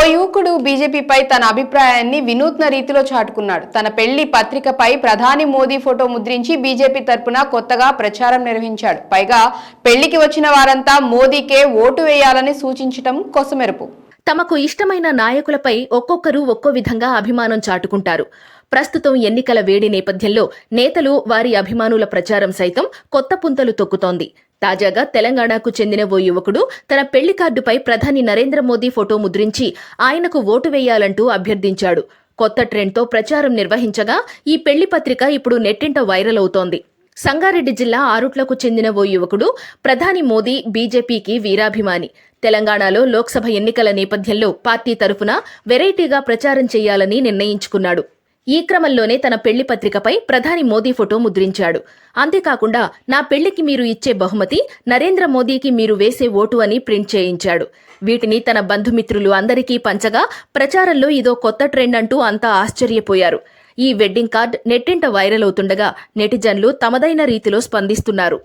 ఓ యువకుడు బీజేపీపై తన అభిప్రాయాన్ని వినూత్న రీతిలో చాటుకున్నాడు. తన పెళ్ళి పత్రికపై ప్రధాని మోదీ ఫోటో ముద్రించి బీజేపీ తరపున కొత్తగా ప్రచారం నిర్వహించాడు. పైగా పెళ్ళికి వచ్చిన వారంతా మోదీకే ఓటు వేయాలని సూచించటం కొసమెరుపు. తమకు ఇష్టమైన నాయకులపై ఒక్కొక్కరు ఒక్కో విధంగా అభిమానం చాటుకుంటారు. ప్రస్తుతం ఎన్నికల వేడి నేపథ్యంలో నేతలు వారి అభిమానుల ప్రచారం సైతం కొత్త పుంతలు తొక్కుతోంది. తాజాగా తెలంగాణకు చెందిన ఓ యువకుడు తన పెళ్ళి కార్డుపై ప్రధాని నరేంద్ర మోదీ ఫోటో ముద్రించి ఆయనకు ఓటు వేయాలంటూ అభ్యర్థించాడు. కొత్త ట్రెండ్తో ప్రచారం నిర్వహించగా ఈ పెళ్ళి పత్రిక ఇప్పుడు నెట్టింట వైరల్ అవుతోంది. సంగారెడ్డి జిల్లా ఆరుట్లకు చెందిన ఓ యువకుడు ప్రధాని మోదీ బీజేపీకి వీరాభిమాని. తెలంగాణలో లోక్సభ ఎన్నికల నేపథ్యంలో పార్టీ తరఫున వెరైటీగా ప్రచారం చేయాలని నిర్ణయించుకున్నాడు. ఈ క్రమంలోనే తన పెళ్ళి పత్రికపై ప్రధాని మోదీ ఫోటో ముద్రించాడు. అంతేకాకుండా నా పెళ్ళికి మీరు ఇచ్చే బహుమతి నరేంద్ర మోదీకి మీరు వేసే ఓటు అని ప్రింట్ చేయించాడు. వీటిని తన బంధుమిత్రులు అందరికీ పంచగా ప్రచారంలో ఇదో కొత్త ట్రెండ్ అంటూ అంతా ఆశ్చర్యపోయారు. ఈ వెడ్డింగ్ కార్డ్ నెట్టింట వైరల్ అవుతుండగా నెటిజన్లు తమదైన రీతిలో స్పందిస్తున్నారు.